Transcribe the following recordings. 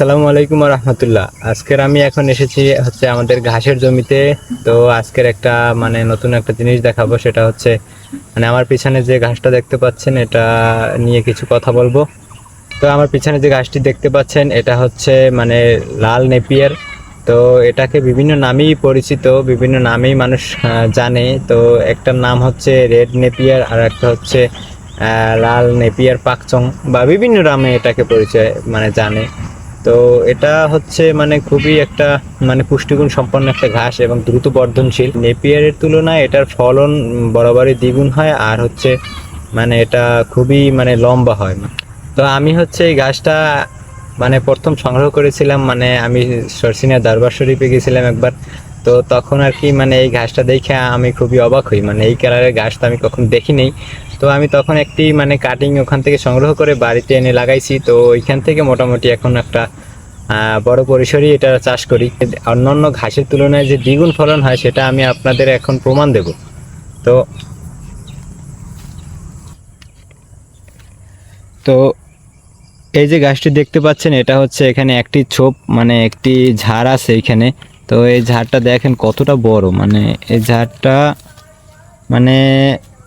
আসসালামু আলাইকুম রহমতুল্লাহ। আজকের আমি এখন এসেছি হচ্ছে আমাদের ঘাসের জমিতে। তো আজকের একটা মানে নতুন একটা জিনিস দেখাবো, সেটা হচ্ছে মানে আমার পিছনে যে ঘাসটা দেখতে পাচ্ছেন, এটা নিয়ে কিছু কথা বলব। তো আমার পিছনে যে ঘাসটি দেখতে পাচ্ছেন, এটা হচ্ছে মানে লাল নেপিয়ার। তো এটাকে বিভিন্ন নামেই পরিচিত, বিভিন্ন নামেই মানুষ জানে। তো একটার নাম হচ্ছে রেড নেপিয়ার, আর একটা হচ্ছে লাল নেপিয়ার পাকচং, বা বিভিন্ন নামে এটাকে পরিচয় মানে জানে। তো এটা হচ্ছে মানে খুবই একটা মানে পুষ্টিগুণ সম্পন্ন একটা ঘাস এবং দ্রুত বর্ধনশীল। নেপিয়ারের তুলনায় এটার ফলন বরাবরই দ্বিগুণ হয় আর হচ্ছে মানে এটা খুবই মানে লম্বা হয়। তো আমি হচ্ছে এই ঘাসটা মানে প্রথম সংগ্রহ করেছিলাম মানে আমি সরসিনা দরবার শরীফে গেছিলাম একবার। তো তখন আর কি মানে এই ঘাসটা দেখে আমি খুবই অবাক হই মানে এই কালারের ঘাস তো আমি কখন দেখিনি। তো আমি তখন একটি মানে কাটিং ওখান থেকে সংগ্রহ করে বাড়িতে এনে লাগাইছি। তো ওইখান থেকে মোটামুটি এখন একটা বড় পরিসরই এটা চাষ করি। অন্যান্য ঘাসের তুলনায় যে দ্বিগুণ ফলন হয় সেটা আমি আপনাদের এখন প্রমাণ দেব। তো তো এই যে গাছটি দেখতে পাচ্ছেন, এটা হচ্ছে এখানে একটি ছোপ মানে একটি ঝাড় আছে এখানে। তো এই ঝাড়টা দেখেন কতটা বড় মানে এই ঝাড়টা মানে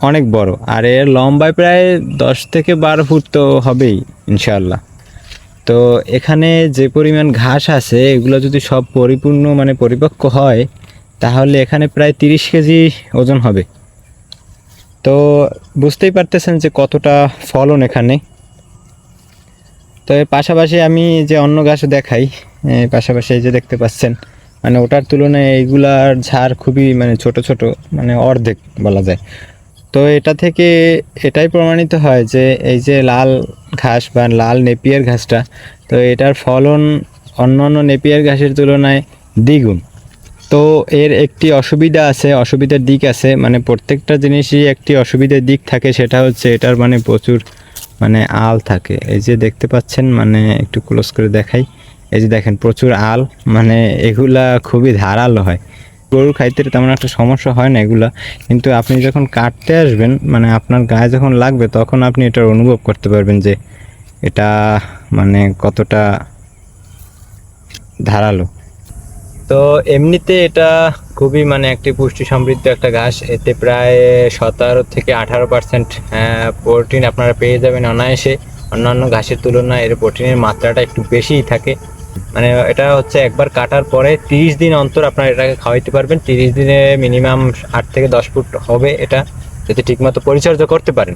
অনেক বড়। আর এর লম্বায় প্রায় দশ থেকে বারো ফুট তো হবেই ইনশাল্লাহ তো এখানে যে পরিমাণ ঘাস আছে, এগুলো যদি সব পরিপূর্ণ মানে পরিপক্ক হয়, তাহলে এখানে প্রায় তিরিশ কেজি ওজন হবে। তো বুঝতেই পারতেছেন যে কতটা ফলন এখানে। তো এর পাশাপাশি আমি যে অন্য গাছও দেখাই পাশাপাশি যে দেখতে পাচ্ছেন মানে ওটার তুলনায় এইগুলার ঝাড় খুবই মানে ছোট ছোট মানে অর্ধেক বলা যায়। তো এটা থেকে এটাই প্রমাণিত হয় যে এই যে লাল ঘাস বা লাল নেপিয়ার ঘাসটা, তো এটার ফলন অন্য অন্য নেপিয়ার ঘাসের তুলনায় দ্বিগুণ। তো এর একটি অসুবিধা আছে, অসুবিধার দিক আছে মানে প্রত্যেকটা জিনিসই একটি অসুবিধার দিক থাকে, সেটা হচ্ছে এটার মানে প্রচুর মানে আল থাকে। এই যে দেখতে পাচ্ছেন মানে একটু ক্লোজ করে দেখাই। এই যে দেখেন, প্রচুর আল মানে এগুলা খুবই ধারালো হয়। গরুর খাইতে তেমন একটা সমস্যা হয় না এগুলা। কিন্তু আপনি যখন কাটতে আসবেন মানে আপনার গায়ে যখন লাগবে, তখন আপনি এটার অনুভব করতে পারবেন যে এটা মানে কতটা ধারালো। তো এমনিতে এটা খুবই মানে একটি পুষ্টি সমৃদ্ধ একটা ঘাস। এতে প্রায় সতেরো থেকে আঠারো পার্সেন্ট প্রোটিন আপনারা পেয়ে যাবেন অনায়াসে। অন্যান্য ঘাসের তুলনায় এর প্রোটিনের মাত্রাটা একটু বেশিই থাকে। মানে এটা হচ্ছে একবার কাটার পরে তিরিশ দিন অন্তর আপনারা এটাকে খাওয়াইতে পারবেন। তিরিশ দিনে মিনিমাম আট থেকে দশ ফুট হবে এটা, যদি ঠিকমতো পরিচর্যা করতে পারেন।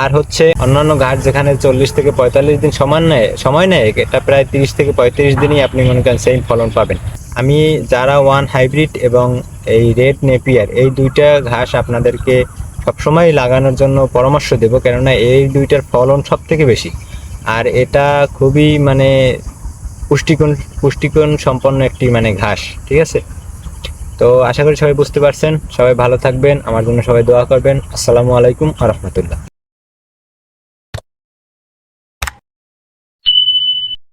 আর হচ্ছে অন্যান্য ঘাট যেখানে চল্লিশ থেকে পঁয়তাল্লিশ দিন সমান নেয়, সময় নেয়, এটা প্রায় তিরিশ থেকে পঁয়ত্রিশ দিনই আপনি মনে করেন সেম ফলন পাবেন। আমি যারা ওয়ান হাইব্রিড এবং এই রেড নেপিয়ার, এই দুইটা ঘাস আপনাদেরকে সবসময় লাগানোর জন্য পরামর্শ দেব, কেননা এই দুইটার ফলন সব থেকে বেশি। আর এটা খুবই মানে পুষ্টিগুণ পুষ্টিগুণ সম্পন্ন একটি মানে ঘাস, ঠিক আছে? তো আশা করি সবাই বুঝতে পারছেন। সবাই ভালো থাকবেন। আমার জন্য সবাই দোয়া করবেন। আসসালামু আলাইকুম আ রহমতুল্লাহ।